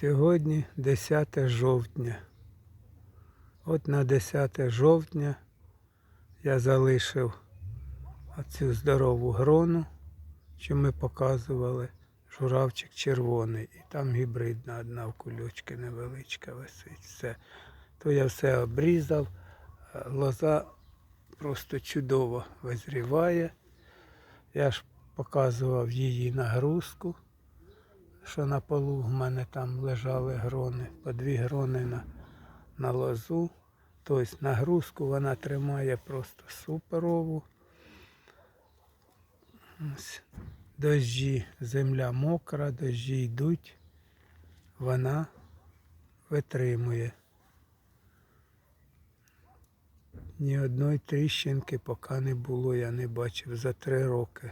Сьогодні 10 жовтня. От на 10 жовтня я залишив оцю здорову грону, що ми показували, журавчик червоний. І там гібридна одна в кульочки невеличка висить. Все. То я все обрізав, лоза просто чудово визріває. Я ж показував її нагрузку що на полу в мене там лежали грони, по дві грони на, на лозу. Тобто нагрузку вона тримає просто суперову. Ось. Дощі, земля мокра, дощі йдуть, вона витримує. Ні одної тріщинки поки не було, я не бачив за три роки.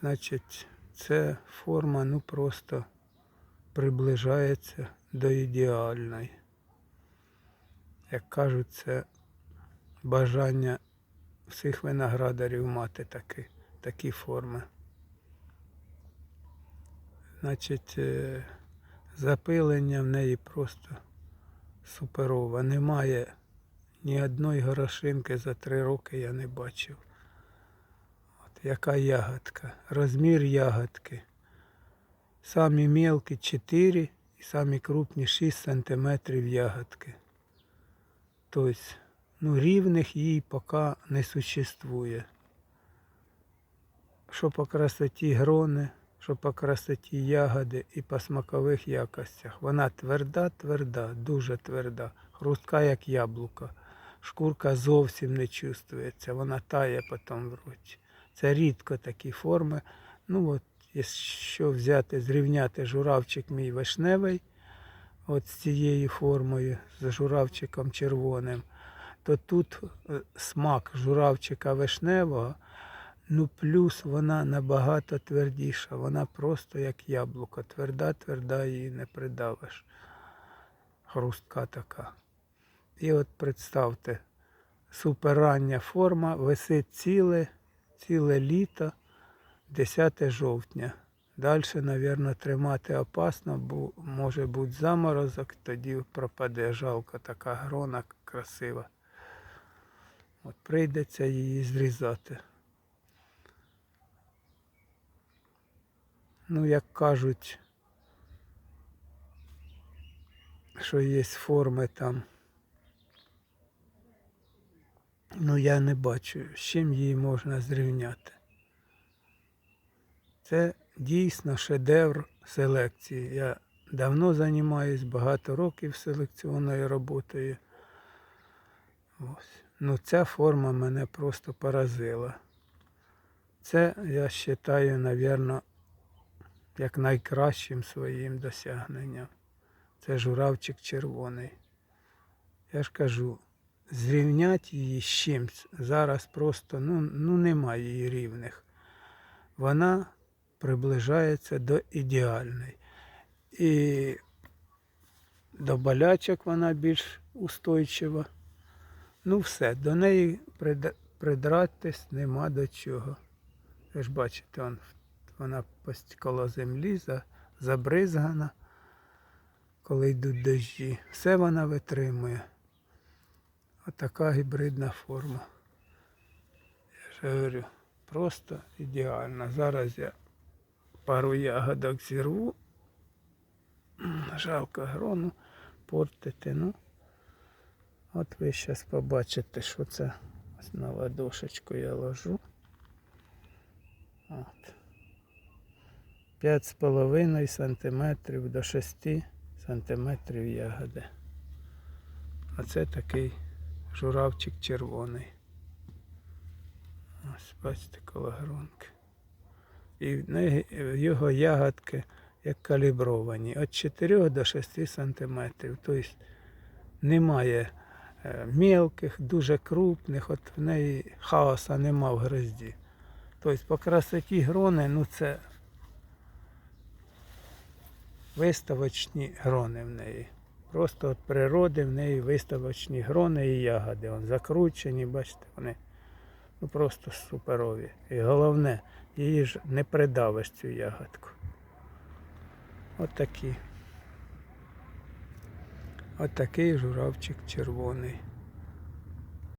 Значить, це форма ну просто приближається до ідеальної. Як кажуть, це бажання всіх виноградарів мати такі, такі форми. Значить, е, запилення в неї просто суперове. Немає ні одної горошинки за три роки я не бачив. Яка ягодка. Розмір ягодки. Самі мелкі 4 і самі крупні 6 сантиметрів ягодки. Тобто, ну, рівних їй поки не существує. Що по красоті грони, що по красоті ягоди і по смакових якостях. Вона тверда, тверда, дуже тверда, хрустка, як яблуко. Шкурка зовсім не чувствується, вона тає потім в роті. Це рідко такі форми. Ну от, якщо взяти, зрівняти журавчик мій вишневий, от з цією формою, з журавчиком червоним, то тут е, смак журавчика вишневого, ну плюс вона набагато твердіша, вона просто як яблуко. Тверда, тверда її не придавиш. Хрустка така. І от представте, суперрання форма, висить ціле, ціле літо, 10 жовтня. Далі, мабуть, тримати опасно, бо може бути заморозок, тоді пропаде жалко така грона красива. От прийдеться її зрізати. Ну, як кажуть, що є форми там. Ну я не бачу, з чим її можна зрівняти. Це дійсно шедевр селекції. Я давно займаюся, багато років селекціонною роботою. Ось. Ну ця форма мене просто поразила. Це я вважаю, мабуть, як найкращим своїм досягненням. Це журавчик червоний. Я ж кажу, зрівняти її з чимсь зараз просто ну, ну немає її рівних. Вона приближається до ідеальної. І до болячок вона більш устойчива. Ну все, до неї придратись нема до чого. Ви ж бачите, он, вона коло землі забризгана, коли йдуть дощі. Все вона витримує. Отака гібридна форма. Я ж говорю, просто ідеально. Зараз я пару ягодок зірву. Жалко грону портити. Ну, от ви зараз побачите, що це Ось на ладошечку я ложу. От. 5,5 сантиметрів до 6 сантиметрів ягоди. Оце такий журавчик червоний. Ось бачите коло гронки. І його ягодки як калібровані від 4 до 6 сантиметрів. Тобто немає е, мелких, дуже крупних, от в неї хаоса нема в грозді. Тобто по красоті грони, ну це виставочні грони в неї. Просто от природи в неї виставочні грони і ягоди. Вон закручені, бачите, вони ну, просто суперові. І головне, її ж не придавиш цю ягодку. Отакі. От Отакий журавчик червоний.